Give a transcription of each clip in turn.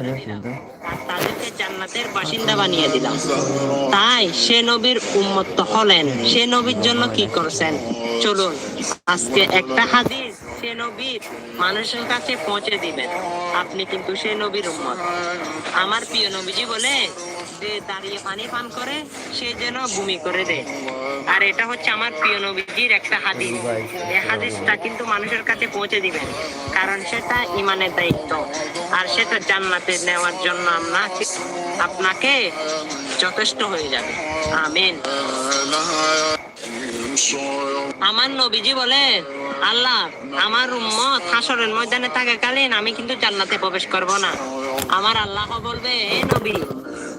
তাদেরকে জান্নাতের বাসিন্দা বানিয়ে দিলাম। তাই সে নবীর উম্মত হলেন। সে নবীর জন্য কি করছেন? চলুন আজকে একটা হাদিস সে নবীর মানুষের কাছে পৌঁছে দিবেন। আপনি কিন্তু সে নবীর উম্মত। আমার প্রিয় নবীজি বলে যে দাঁড়িয়ে পানি পান করে, সে যেন ভূমি করে দেয়। আর এটা হচ্ছে আমার প্রিয় নবীজির একটা হাদিস। এই হাদিসটা কিন্তু মানুষের কাছে পৌঁছে দিবেন, কারণ সেটা ইমানের দায়িত্ব। আর সেটা জান্নাতে নেওয়ার জন্য আমরা আপনাকে যথেষ্ট হয়ে যাবে। আমিন। আমার নবীজি বলে আল্লাহ, আমার উম্মত হাসরের ময়দানে থাকাকালীন আমি কিন্তু জান্নাতে প্রবেশ করব না। আমার আল্লাহ বলবে, হে নবী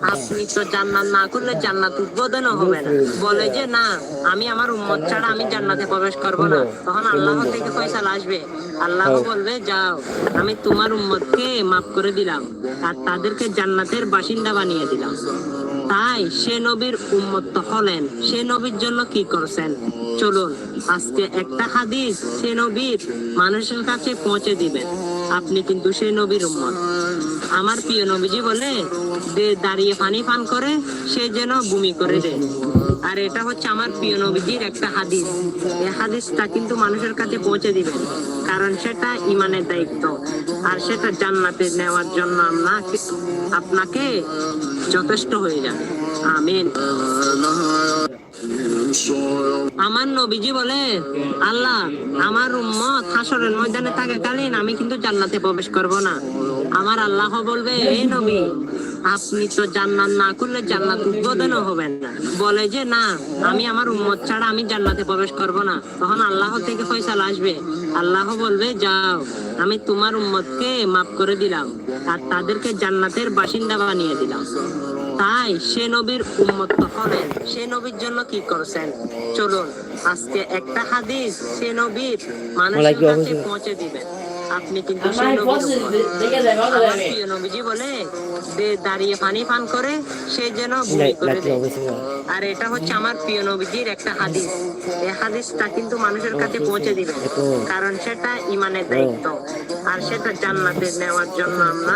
আপনি তো জান্নাত না করলে জান্নাত উদ্বোধনও হবে না। বলে যে না আমি আমার উম্মত ছাড়া আমি জান্নাতে প্রবেশ করব না। তখন আল্লাহ থেকে ফয়সালা আসবে। আল্লাহ বলবে যাও আমি তোমার উম্মতকে মাফ করে দিলাম আর তাদেরকে জান্নাতের বাসিন্দা বানিয়ে দিলাম। তাই সে নবীর উম্মত হলেন। সে নবীর জন্য কি করছেন? চলুন আজকে একটা হাদিস সে নবীর মানুষের কাছে পৌঁছে দিবেন। আপনি কিন্তু সে নবীর উম্মত। আমার প্রিয় নবীজি বলে যে দাঁড়িয়ে পানি পান করে, সে যেন ভূমি করে দেয়। আর এটা হচ্ছে আমার প্রিয় নবীজির একটা হাদিস। এই হাদিসটা কিন্তু মানুষের কাছে পৌঁছে দিবেন কারণ সেটা ইমানের দায়িত্ব। আর সেটা জান্নাতে নেওয়ার জন্য আমরা আপনাকে যথেষ্ট হয়ে যাবে। আমিন। আমার নবীজি বলে আল্লাহ, আমার উম্মত হাসরের ময়দানে থাকাকালীন আমি কিন্তু জান্নাতে প্রবেশ করব না। আমার আল্লাহ বলবে এই নবী, আপনি তো জান্নাত না করলে জান্নাত উদ্বোধনও হবেন না। বলে যে, না, আমি আমার উম্মত ছাড়া আমি জান্নাতে প্রবেশ করব না। তখন আল্লাহ থেকে ফয়সালা আসবে। আল্লাহ বলবে, যাও, আমি তোমার উম্মতকে মাফ করে দিলাম আর তাদেরকে জান্নাতের বাসিন্দা বানিয়ে দিলাম। তাই সে নবীর উম্মত হলেন সে নবীর জন্য কি করছেন? চলুন আজকে একটা হাদিস সে নবীর মানুষের কাছে পৌঁছে দিবেন। আপনি কিন্তু নবীজি বলে যে দাঁড়িয়ে পানি পান করে সে যেন করে আর এটা হচ্ছে আমার প্রিয় নবীজির একটা হাদিস। এই হাদিসটা কিন্তু মানুষের কাছে পৌঁছে দিবে কারণ সেটা ইমানের দায়িত্ব। আর সেটা জান্নাতে নেওয়ার জন্য আমরা